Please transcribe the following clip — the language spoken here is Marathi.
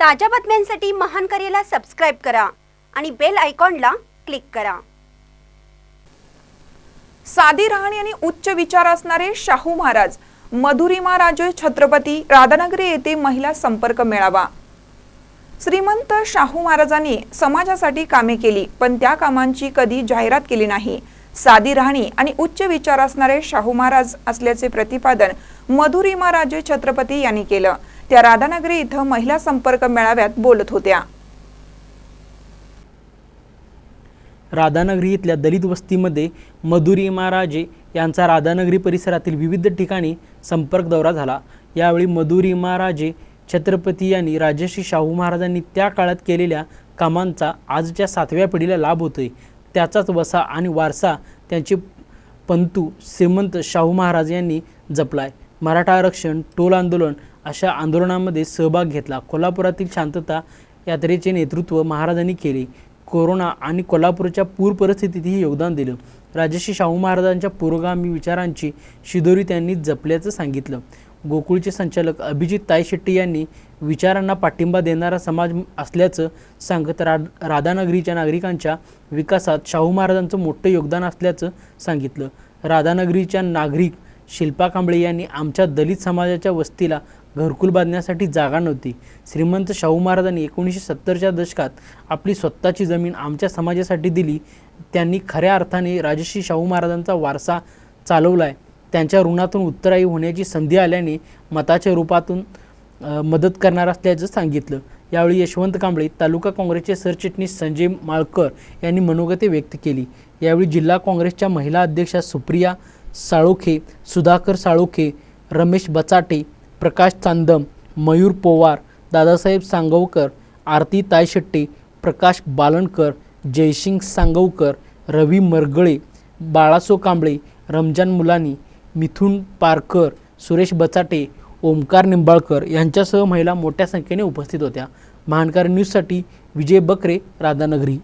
ताज्या बातम्यांसाठी महान करेला सबस्क्राईब करा आणि बेल आयकॉनला क्लिक करा. साधी राहणी आणि उच्च विचार असणारे शाहू महाराज मधुरिमा राजे छत्रपती राधानगरी येथे महिला संपर्क मेळावा. श्रीमंत शाहू महाराजांनी समाजासाठी कामे केली पण त्या कामांची कधी जाहिरात केली नाही. साधी राहणी आणि उच्च विचार असणारे शाहू महाराज असल्याचे प्रतिपादन मधुरिमा राजे छत्रपती यांनी केलं. त्या राधानगरी इथं महिला संपर्क मेळाव्यात बोलत होत्या. राधानगरी इथल्या दलित वस्तीमध्ये मधुरी महाराजे यांचा राधानगरी परिसरातील विविध ठिकाणी संपर्क दौरा झाला. यावेळी मधुरी महाराजे छत्रपती यांनी राजश्री शाहू महाराजांनी त्या काळात केलेल्या कामांचा आजच्या सातव्या पिढीला लाभ होतोय. त्याचाच वसा आणि वारसा त्यांचे पंतू श्रीमंत शाहू महाराज यांनी जपलाय. मराठा आरक्षण टोल आंदोलन अशा आंदोलनामध्ये सहभाग घेतला. कोल्हापुरातील शांतता यात्रेचे नेतृत्व महाराजांनी केले. कोरोना आणि कोल्हापूरच्या पूर परिस्थितीतही योगदान दिलं. राजश्री शाहू महाराजांच्या पुरोगामी विचारांची शिदोरी त्यांनी जपल्याचं सांगितलं. गोकुळचे संचालक अभिजित ताई शेट्टी यांनी विचारांना पाठिंबा देणारा समाज असल्याचं सांगत रा राधानगरीच्या नागरिकांच्या विकासात शाहू महाराजांचं मोठं योगदान असल्याचं सांगितलं. राधानगरीच्या नागरिक शिल्पा कांबळे यांनी आमच्या दलित समाजाच्या वस्तीला घरकुल बांधण्यासाठी जागा नव्हती. श्रीमंत शाहू महाराजांनी एकोणीसशे सत्तरच्या दशकात आपली स्वतःची जमीन आमच्या समाजासाठी दिली. त्यांनी खऱ्या अर्थाने राजश्री शाहू महाराजांचा वारसा चालवला आहे त्यांच्या ऋणातून उत्तराई होण्याची संधी आल्याने मताच्या रूपातून मदत करणार असल्याचं सांगितलं. यावेळी यशवंत कांबळे तालुका काँग्रेसचे सरचिटणीस संजय माळकर यांनी मनोगते व्यक्त केली. यावेळी जिल्हा काँग्रेसच्या महिला अध्यक्षा सुप्रिया साळोखे सुधाकर साळोखे रमेश बचाटे प्रकाश चांदम मयूर पोवार दादासाहेब सांगवकर आरती तायशेट्टी प्रकाश बालणकर जयसिंग सांगवकर रवी मरगळे बाळासो कांबळे रमजान मुलानी मिथुन पारकर सुरेश बचाटे ओमकार निंबाळकर यांच्यासह महिला मोठ्या संख्येने उपस्थित होत्या. महानकार न्यूजसाठी विजय बकरे राधानगरी.